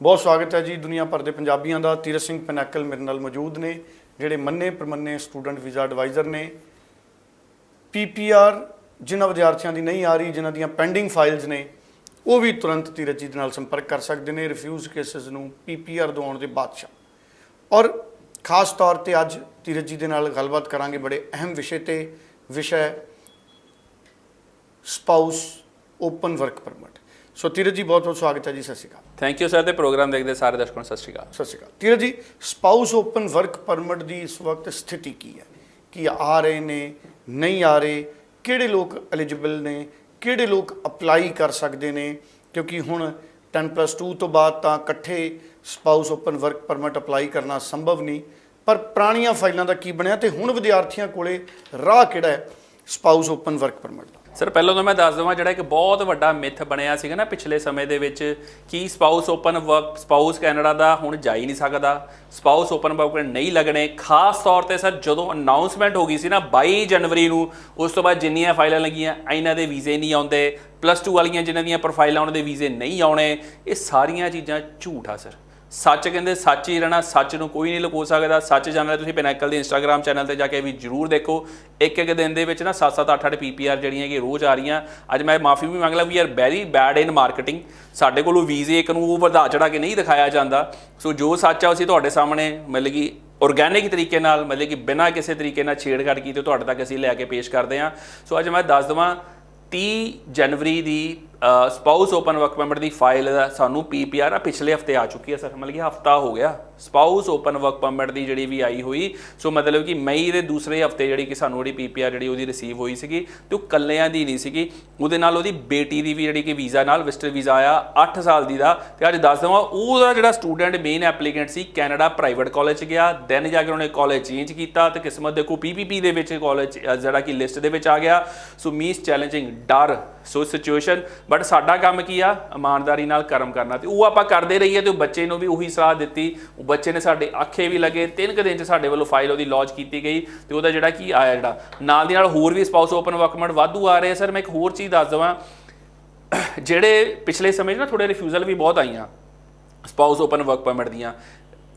ਬਹੁਤ ਸਵਾਗਤ ਹੈ ਜੀ ਦੁਨੀਆ ਭਰ ਦੇ ਪੰਜਾਬੀਆਂ ਦਾ। ਤੀਰਥ ਸਿੰਘ ਪਨੈਕਲ ਮੇਰੇ ਨਾਲ ਮੌਜੂਦ ਨੇ, ਜਿਹੜੇ ਮੰਨੇ ਪ੍ਰਮੰਨੇ ਸਟੂਡੈਂਟ ਵੀਜ਼ਾ ਐਡਵਾਈਜ਼ਰ ਨੇ। ਪੀਪੀਆਰ ਜਿਨ੍ਹਾਂ ਵਿਦਿਆਰਥੀਆਂ ਦੀ ਨਹੀਂ ਆ ਰਹੀ, ਜਿਨ੍ਹਾਂ ਦੀਆਂ ਪੈਂਡਿੰਗ ਫਾਈਲਸ ਨੇ, ਉਹ ਵੀ ਤੁਰੰਤ ਤੀਰਥ ਜੀ ਦੇ ਨਾਲ ਸੰਪਰਕ ਕਰ ਸਕਦੇ ਨੇ ਰਿਫਿਊਜ਼ ਕੇਸਸ ਨੂੰ ਪੀਪੀਆਰ ਦਵਾਉਣ ਦੇ ਬਾਦਸ਼ਾਹ। ਔਰ ਖਾਸ ਤੌਰ ਤੇ ਅੱਜ ਤੀਰਥ ਜੀ ਦੇ ਨਾਲ ਗੱਲਬਾਤ ਕਰਾਂਗੇ ਬੜੇ ਅਹਿਮ ਵਿਸ਼ੇ ਤੇ, ਵਿਸ਼ਾ spouse open work permit so Tirath ji ਬਹੁਤ ਬਹੁਤ ਸਵਾਗਤ ਹੈ ਜੀ ਸਤਿ ਸ਼੍ਰੀ ਅਕਾਲ। ਥੈਂਕ ਯੂ ਸਰ ਤੇ ਪ੍ਰੋਗਰਾਮ ਦੇਖਦੇ ਸਾਰੇ ਦਰਸ਼ਕਾਂ ਨੂੰ ਸਤਿ ਸ਼੍ਰੀ ਅਕਾਲ। ਸਤਿ ਸ਼੍ਰੀ ਅਕਾਲ। Tirath ji spouse open work permit ਦੀ ਇਸ ਵਕਤ ਸਥਿਤੀ ਕੀ ਹੈ? ਕੀ ਆ ਰਹੇ ਨੇ ਨਹੀਂ ਆ ਰਹੇ ਕਿਹੜੇ ਲੋਕ ਐਲੀਜੀਬਲ ਨੇ ਕਿਹੜੇ ਲੋਕ ਅਪਲਾਈ ਕਰ ਸਕਦੇ ਨੇ? ਕਿਉਂਕਿ ਹੁਣ 10+2 ਤੋਂ ਬਾਅਦ ਤਾਂ ਇਕੱਠੇ spouse open work permit apply ਕਰਨਾ ਸੰਭਵ ਨਹੀਂ। ਪਰ ਪੁਰਾਣੀਆਂ ਫਾਈਲਾਂ ਦਾ ਕੀ ਬਣਿਆ ਤੇ ਹੁਣ ਵਿਦਿਆਰਥੀਆਂ ਕੋਲੇ ਰਾਹ ਕਿਹੜਾ ਹੈ ਸਪਾਊਸ ਓਪਨ ਵਰਕ ਪਰਮਿਟ ਦਾ? ਸਰ ਪਹਿਲਾਂ ਤਾਂ ਮੈਂ ਦੱਸ ਦਵਾਂ, ਜਿਹੜਾ ਇੱਕ ਬਹੁਤ ਵੱਡਾ ਮਿਥ ਬਣਿਆ ਸੀਗਾ ਨਾ ਪਿਛਲੇ ਸਮੇਂ ਦੇ ਵਿੱਚ ਕਿ spouse open work spouse Canada ਦਾ ਹੁਣ ਜਾ ਹੀ ਨਹੀਂ ਸਕਦਾ। ਸਪਾਊਸ ਓਪਨ ਵਰਕ ਨਹੀਂ ਲੱਗਣੇ। ਖਾਸ ਤੌਰ ਤੇ ਸਰ ਜਦੋਂ ਅਨਾਉਂਸਮੈਂਟ ਹੋ ਗਈ ਸੀ ਨਾ 22 ਜਨਵਰੀ ਨੂੰ, ਉਸ ਤੋਂ ਬਾਅਦ ਜਿੰਨੀਆਂ ਫਾਈਲਾਂ ਲੱਗੀਆਂ, ਇਹਨਾਂ ਦੇ ਵੀਜ਼ੇ ਨਹੀਂ ਆਉਂਦੇ। ਪਲੱਸ 2 ਵਾਲੀਆਂ ਜਿਨ੍ਹਾਂ ਦੀਆਂ ਪ੍ਰੋਫਾਈਲਾਂ ਉਹਨਾਂ ਦੇ ਵੀਜ਼ੇ ਨਹੀਂ ਆਉਣੇ। ਇਹ ਸਾਰੀਆਂ ਚੀਜ਼ਾਂ ਝੂਠ ਆ ਸਰ ਸੱਚ ਕਹਿੰਦੇ, ਸੱਚ ਹੀ ਰਹਿਣਾ, ਸੱਚ ਨੂੰ ਕੋਈ ਨਹੀਂ ਲੁਕੋ ਸਕਦਾ। ਸੱਚ ਜਾਣਨਾ ਤੁਸੀਂ ਪਿਨੈਕਲ ਦੇ ਇੰਸਟਾਗ੍ਰam ਚੈਨਲ ਤੇ ਜਾ ਕੇ ਵੀ ਜਰੂਰ ਦੇਖੋ। ਇੱਕ ਇੱਕ ਦਿਨ ਦੇ ਵਿੱਚ ਨਾ 7-7 8-8 ਪੀਪੀਆਰ ਜਿਹੜੀਆਂ ਕਿ ਰੋਜ਼ ਆ ਰਹੀਆਂ। ਅੱਜ ਮੈਂ ਮਾਫੀ ਵੀ ਮੰਗ ਲਾ we are very bad in marketing ਸਾਡੇ ਕੋਲੋਂ ਵੀਜ਼ੇ ਇੱਕ ਨੂੰ ਉਹ ਵਧਾ ਚੜਾ ਕੇ ਨਹੀਂ ਦਿਖਾਇਆ ਜਾਂਦਾ। ਸੋ ਜੋ ਸੱਚ ਆ, ਅਸੀਂ ਤੁਹਾਡੇ ਸਾਹਮਣੇ ਮਤਲਬ ਕਿ ਆਰਗੈਨਿਕ ਤਰੀਕੇ ਨਾਲ, ਮਤਲਬ ਕਿ ਬਿਨਾਂ ਕਿਸੇ ਤਰੀਕੇ ਨਾਲ ਛੇੜਛਾੜ ਕੀਤੇ ਤੁਹਾਡੇ ਤੱਕ ਅਸੀਂ ਲੈ ਕੇ ਪੇਸ਼ ਕਰਦੇ ਹਾਂ ਸੋ ਅੱਜ ਮੈਂ ਦੱਸ ਦਵਾਂ 30 ਜਨਵਰੀ ਦੀ ਸਪਾਊਸ ਓਪਨ ਵਰਕ ਪਰਮਿਟ ਦੀ ਫਾਈਲ ਦਾ ਸਾਨੂੰ ਪੀਪੀਆਰ ਆ, ਪਿਛਲੇ ਹਫ਼ਤੇ ਆ ਚੁੱਕੀ ਹੈ ਸਰ, ਮਤਲਬ ਕਿ ਹਫਤਾ ਹੋ ਗਿਆ। ਸਪਾਊਸ ਓਪਨ ਵਰਕ ਪਰਮਿਟ ਦੀ ਜਿਹੜੀ ਵੀ ਆਈ ਹੋਈ, ਸੋ ਮਤਲਬ ਕਿ ਮਈ ਦੇ ਦੂਸਰੇ ਹਫ਼ਤੇ ਜਿਹੜੀ ਕਿ ਸਾਨੂੰ ਜਿਹੜੀ ਪੀਪੀਆਰ ਜਿਹੜੀ ਉਹਦੀ ਰਿਸੀਵ ਹੋਈ ਸੀਗੀ, ਤੇ ਉਹ ਕੱਲਿਆਂ ਦੀ ਨਹੀਂ ਸੀਗੀ। ਉਹਦੇ ਨਾਲ ਉਹਦੀ ਬੇਟੀ ਦੀ ਵੀ ਜਿਹੜੀ ਕਿ ਵੀਜ਼ਾ ਨਾਲ ਵਿਜ਼ਟਰ ਵੀਜ਼ਾ ਆਇਆ 8 ਸਾਲ ਦੀ ਦਾ। ਤੇ ਅੱਜ ਦੱਸ ਦਵਾਂ, ਉਹਦਾ ਜਿਹੜਾ ਸਟੂਡੈਂਟ ਮੇਨ ਐਪਲੀਕੈਂਟ ਸੀ ਕੈਨੇਡਾ ਪ੍ਰਾਈਵੇਟ ਕਾਲਜ ਚ ਗਿਆ ਦੈਨ ਜਾ ਕੇ ਉਹਨੇ ਕਾਲਜ ਚੇਂਜ ਕੀਤਾ, ਤੇ ਕਿਸਮਤ ਦੇਖੋ ਪੀਪੀਪੀ ਦੇ ਵਿੱਚ ਕਾਲਜ ਜਿਹੜਾ ਕਿ ਲਿਸਟ ਦੇ ਵਿੱਚ ਆ ਗਿਆ। ਸੋ ਮੀਸ ਚੈਲੰਜਿੰਗ ਡਰ। ਸੋ ਸਿਚੁਏਸ਼ਨ ਬਟ ਸਾਡਾ ਕੰਮ ਕੀ ਆ? ਇਮਾਨਦਾਰੀ ਨਾਲ ਕਰਮ ਕਰਨਾ ਤੇ ਉਹ ਆਪਾਂ ਕਰਦੇ ਰਹੀਏ ਤੇ ਉਹ ਬੱਚੇ ਨੂੰ ਵੀ ਉਹੀ ਸਲਾਹ ਦਿੱਤੀ। ਉਹ ਬੱਚੇ ਨੇ ਸਾਡੇ ਆਖੇ ਵੀ ਲੱਗੇ। ਤਿੰਨ ਕੁ ਦਿਨ ਚ ਸਾਡੇ ਵੱਲੋਂ ਫਾਈਲ ਉਹਦੀ ਲੌਂਚ ਕੀਤੀ ਗਈ ਤੇ ਉਹਦਾ ਜਿਹੜਾ ਕੀ ਆਇਆ ਜਿਹੜਾ। ਨਾਲ ਦੀ ਨਾਲ ਹੋਰ ਵੀ ਸਪਾਊਸ ਓਪਨ ਵਰਕਮੈਂਟ ਵਾਧੂ ਆ ਰਹੇ ਸਰ ਮੈਂ ਇੱਕ ਹੋਰ ਚੀਜ਼ ਦੱਸ ਦਵਾਂ। ਜਿਹੜੇ ਪਿਛਲੇ ਸਮੇਂ 'ਚ ਨਾ ਥੋੜੇ ਰਿਫਿਊਜ਼ਲ ਵੀ ਬਹੁਤ ਆਈਆਂ ਸਪਾਊਸ ਓਪਨ ਵਰਕ ਪਰਮਿਟ ਦੀਆਂ।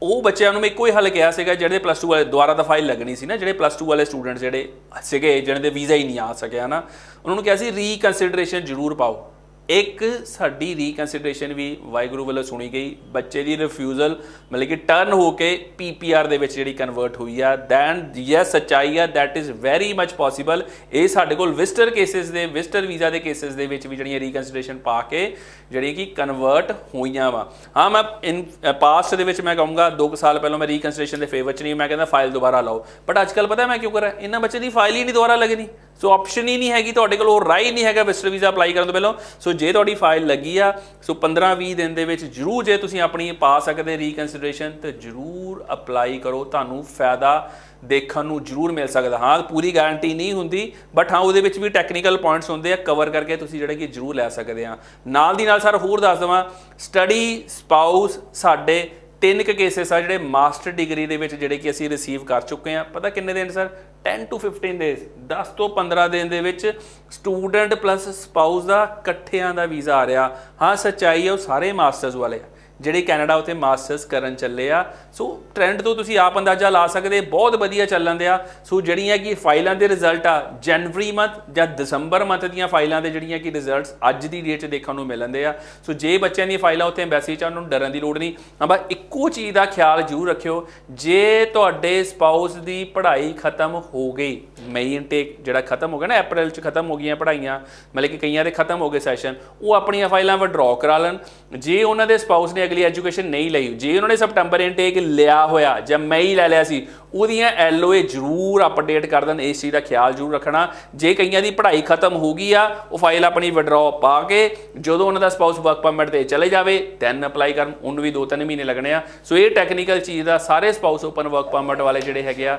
ਉਹ ਬੱਚਿਆਂ ਨੂੰ ਮੈਂ ਇੱਕੋ ਹੀ ਹੱਲ ਕਿਹਾ ਸੀਗਾ, ਜਿਹੜੇ ਪਲੱਸ 2 ਵਾਲੇ ਦੁਆਰਾ ਦਾ ਫਾਈਲ ਲੱਗਣੀ ਸੀ ਨਾ, ਜਿਹੜੇ ਪਲੱਸ 2 ਵਾਲੇ ਸਟੂਡੈਂਟ ਜਿਹੜੇ ਸੀਗੇ, ਜਿਹਨਾਂ ਦੇ ਵੀਜ਼ਾ ਹੀ ਨਹੀਂ ਆ ਸਕਿਆ ਨਾ, ਉਹਨਾਂ ਨੂੰ ਕਿਹਾ ਸੀ ਰੀਕਨਸੀਡਰੇਸ਼ਨ ਜ਼ਰੂਰ ਪਾਓ। ਇੱਕ ਸਾਡੀ ਰੀਕਨਸੀਡਰੇਸ਼ਨ ਵੀ ਵਾਹਿਗੁਰੂ ਵੱਲੋਂ ਸੁਣੀ ਗਈ। ਬੱਚੇ ਦੀ ਰਿਫਿਊਜ਼ਲ ਮਤਲਬ ਕਿ ਟਰਨ ਹੋ ਕੇ ਪੀਪੀਆਰ ਦੇ ਵਿੱਚ ਜਿਹੜੀ ਕਨਵਰਟ ਹੋਈ ਆ। ਦੈਨ ਯੈਸ ਸੱਚਾਈ ਆ that is very much possible ਇਹ ਸਾਡੇ ਕੋਲ ਵਿਜ਼ਟਰ ਕੇਸਿਸ ਦੇ ਵਿਜ਼ਟਰ ਵੀਜ਼ਾ ਦੇ ਕੇਸਿਸ ਦੇ ਵਿੱਚ ਵੀ ਜਿਹੜੀਆਂ ਰੀਕਨਸੀਡਰੇਸ਼ਨ ਪਾ ਕੇ ਜਿਹੜੀ ਕਿ ਕਨਵਰਟ ਹੋਈਆਂ ਵਾ। ਹਾਂ, ਮੈਂ ਇਨ ਪਾਸਟ ਦੇ ਵਿੱਚ ਮੈਂ ਕਹੂੰਗਾ 2 ਸਾਲ ਪਹਿਲਾਂ ਮੈਂ ਰੀਕਨਸੀਡਰੇਸ਼ਨ ਦੇ ਫੇਵਰ ਚ ਨਹੀਂ, ਮੈਂ ਕਹਿੰਦਾ ਫਾਈਲ ਦੁਬਾਰਾ ਲਾਓ। ਬਟ ਅੱਜ ਕੱਲ ਪਤਾ ਮੈਂ ਕਿਉਂ ਕਰਾਂ? ਇਹਨਾਂ ਬੱਚੇ ਦੀ ਫਾਈਲ ਹੀ ਨਹੀਂ ਦੁਬਾਰਾ ਲੱਗਣੀ। ਸੋ ਆਪਸ਼ਨ ਹੀ ਨਹੀਂ ਹੈਗੀ, ਤੁਹਾਡੇ ਕੋਲ ਉਹ ਰਾਈ ਨਹੀਂ ਹੈਗਾ ਵਿਜ਼ਟਰ ਵੀਜ਼ਾ ਅਪਲਾਈ ਕਰਨ ਤੋਂ ਪਹਿਲਾਂ। ਸੋ ਜੇ ਤੁਹਾਡੀ ਫਾਈਲ ਲੱਗੀ ਆ ਸੋ 15-20 ਦਿਨ ਦੇ ਵਿੱਚ ਜਰੂਰ ਜੇ ਤੁਸੀਂ ਆਪਣੀ ਪਾ ਸਕਦੇ ਰੀਕਨਸੀਡਰੇਸ਼ਨ ਤੇ ਜਰੂਰ ਅਪਲਾਈ ਕਰੋ। ਤੁਹਾਨੂੰ ਫਾਇਦਾ ਦੇਖਣ ਨੂੰ ਜਰੂਰ ਮਿਲ ਸਕਦਾ। ਹਾਂ, ਪੂਰੀ ਗਾਰੰਟੀ ਨਹੀਂ ਹੁੰਦੀ ਬਟ ਹਾਂ, ਉਹਦੇ ਵਿੱਚ ਵੀ ਟੈਕਨੀਕਲ ਪੁਆਇੰਟਸ ਹੁੰਦੇ ਆ ਕਵਰ ਕਰਕੇ ਤੁਸੀਂ ਜਿਹੜੇ ਕਿ ਜਰੂਰ ਲੈ ਸਕਦੇ ਆ। ਨਾਲ ਦੀ ਨਾਲ ਸਰ, ਹੋਰ ਦੱਸ ਦਵਾਂ ਸਟੱਡੀ ਸਪਾਊਸ ਸਾਡੇ ਤਿੰਨ ਕੁ ਕੇਸਿਸ ਆ ਜਿਹੜੇ ਮਾਸਟਰ ਡਿਗਰੀ ਦੇ ਵਿੱਚ ਜਿਹੜੇ ਕਿ ਅਸੀਂ ਰਿਸੀਵ ਕਰ ਚੁੱਕੇ ਆ। ਪਤਾ ਕਿੰਨੇ ਦਿਨ ਸਰ? 10 ਟੂ 15 ਡੇਜ਼ 10 ਤੋਂ 15 ਦਿਨ ਦੇ ਵਿੱਚ ਸਟੂਡੈਂਟ ਪਲੱਸ ਸਪਾਊਸ ਦਾ ਇਕੱਠਿਆਂ ਦਾ ਵੀਜ਼ਾ ਆ ਰਿਹਾ। ਹਾਂ, ਸੱਚਾਈ ਹੈ ਉਹ ਸਾਰੇ ਮਾਸਟਰਸ ਵਾਲੇ ਆ। ਜਿਹੜੇ ਕੈਨੇਡਾ ਉਥੇ ਮਾਸਟਰਸ ਕਰਨ ਚੱਲੇ ਆ। ਸੋ ਟ੍ਰੈਂਡ ਤੋਂ ਤੁਸੀਂ ਆਪ ਅੰਦਾਜ਼ਾ ਲਾ ਸਕਦੇ, ਬਹੁਤ ਵਧੀਆ ਚੱਲਣ ਦੇ ਆ ਸੋ ਜਿਹੜੀਆਂ ਕਿ ਫਾਈਲਾਂ ਦੇ ਰਿਜ਼ਲਟ ਆ, ਜਨਵਰੀ ਮੰਥ ਜਾਂ ਦਸੰਬਰ ਮੰਥ ਦੀਆਂ ਫਾਈਲਾਂ ਦੇ ਜਿਹੜੀਆਂ ਕਿ ਰਿਜ਼ਲਟਸ ਅੱਜ ਦੀ ਡੇਟ 'ਚ ਦੇਖਣ ਨੂੰ ਮਿਲਣਦੇ ਆ ਸੋ ਜੇ ਬੱਚਿਆਂ ਦੀਆਂ ਫਾਈਲਾਂ ਉੱਥੇ ਐਮਬੈਸੀ 'ਚ ਉਹਨਾਂ ਨੂੰ ਡਰਨ ਦੀ ਲੋੜ ਨਹੀਂ, ਹਾਂ ਬਸ ਇੱਕੋ ਚੀਜ਼ ਦਾ ਖਿਆਲ ਜ਼ਰੂਰ ਰੱਖਿਓ। ਜੇ ਤੁਹਾਡੇ ਸਪਾਊਸ ਦੀ ਪੜ੍ਹਾਈ ਖਤਮ ਹੋ ਗਈ ਮਈ ਇਨਟੇਕ ਜਿਹੜਾ ਖਤਮ ਹੋ ਗਿਆ ਨਾ ਅਪ੍ਰੈਲ 'ਚ ਖਤਮ ਹੋ ਗਈਆਂ ਪੜ੍ਹਾਈਆਂ, ਮਤਲਬ ਕਿ ਕਈਆਂ ਦੇ ਖਤਮ ਹੋ ਗਏ ਸੈਸ਼ਨ ਉਹ ਆਪਣੀਆਂ ਫਾਈਲਾਂ ਵਿਡਰਾਅ ਕਰਾ ਲੈਣ। ਜੇ ਉਹਨਾਂ ਦੇ ਸਪਾਊਸ ਨੇ ਅਗਲੀ ਐਜੂਕੇਸ਼ਨ ਨਹੀਂ ਲਈ। ਜੇ ਉਹਨਾਂ ਨੇ ਸਪਟੰਬਰ ਇਨਟੇਕ ਲਿਆ ਹੋਇਆ, ਜਾਂ ਮਈ ਲੈ ਲਿਆ ਸੀ ਉਹਦੀਆਂ ਐਲਓਏ ਜ਼ਰੂਰ ਅਪਡੇਟ ਕਰ ਦੇਣ, ਇਸ ਚੀਜ਼ ਦਾ ਖਿਆਲ ਜ਼ਰੂਰ ਰੱਖਣਾ। ਜੇ ਕਈਆਂ ਦੀ ਪੜ੍ਹਾਈ ਖਤਮ ਹੋ ਗਈ ਆ, ਉਹ ਫਾਈਲ ਆਪਣੀ ਵਿਡਰਾਅ ਪਾ ਕੇ ਜਦੋਂ ਉਹਨਾਂ ਦਾ ਸਪਾਊਸ ਵਰਕ ਪਰਮਿਟ ਤੇ ਚਲੇ ਜਾਵੇ ਦੈਨ ਅਪਲਾਈ ਕਰਨ। ਉਹਨੂੰ ਵੀ 2-3 ਮਹੀਨੇ ਲੱਗਣੇ ਆ। ਸੋ ਇਹ ਟੈਕਨੀਕਲ ਚੀਜ਼ ਦਾ ਸਾਰੇ ਸਪਾਊਸ ਓਪਨ ਵਰਕ ਪਰਮਿਟ ਵਾਲੇ ਜਿਹੜੇ ਹੈਗੇ ਆ,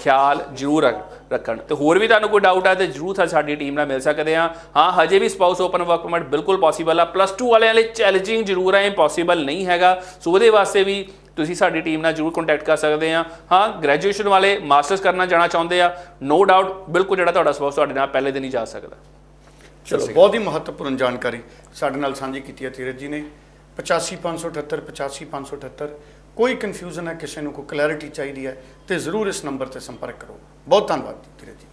ਖਿਆਲ ਜ਼ਰੂਰ ਰੱਖਣ। ਤੇ ਹੋਰ ਵੀ ਤੁਹਾਨੂੰ ਕੋਈ ਡਾਊਟ ਆ ਤੇ ਜ਼ਰੂਰ ਸਾਡੀ ਟੀਮ ਨਾਲ ਮਿਲ ਸਕਦੇ ਆ। ਹਾਂ, ਹਜੇ ਵੀ ਸਪਾਊਸ ਓਪਨ ਵਰਕ ਪਰਮਿਟ ਬਿਲਕੁਲ ਪੋਸੀਬਲ ਆ। ਪਲੱਸ 2 ਵਾਲਿਆਂ ਲਈ ਚੈਲੰਜਿੰਗ ਜ਼ਰੂਰ ਹੈ ਇੰਪੋਸੀਬਲ ਨਹੀਂ ਹੈਗਾ। ਸੋ ਉਹਦੇ ਵਾਸਤੇ ਵੀ ਤੁਸੀਂ ਸਾਡੀ ਟੀਮ ਨਾਲ ਜਰੂਰ ਕੰਟੈਕਟ ਕਰ ਸਕਦੇ ਆ ਹਾਂ ਗ੍ਰੈਜੂਏਸ਼ਨ ਵਾਲੇ ਮਾਸਟਰਸ ਕਰਨਾ ਜਾਣਾ ਚਾਹੁੰਦੇ ਆ ਨੋ ਡਾਊਟ ਬਿਲਕੁਲ ਜਿਹੜਾ ਤੁਹਾਡਾ ਸਪੋਰਟ ਤੁਹਾਡੇ ਨਾਲ ਪਹਿਲੇ ਦਿਨ ਹੀ ਜਾ ਸਕਦਾ। ਚਲੋ ਬਹੁਤ ਹੀ ਮਹੱਤਵਪੂਰਨ ਜਾਣਕਾਰੀ ਸਾਡੇ ਨਾਲ ਸਾਂਝੀ ਕੀਤੀ ਹੈ ਧੀਰਜ ਜੀ ਨੇ। 85578 85578 ਕੋਈ ਕਨਫਿਊਜ਼ਨ ਹੈ ਕਿਸੇ ਨੂੰ ਕੋਈ ਕਲੈਰਿਟੀ ਚਾਹੀਦੀ ਹੈ ਤੇ ਜ਼ਰੂਰ ਇਸ ਨੰਬਰ ਤੇ ਸੰਪਰਕ ਕਰੋ। ਬਹੁਤ ਧੰਨਵਾਦ ਧੀਰਜ ਜੀ।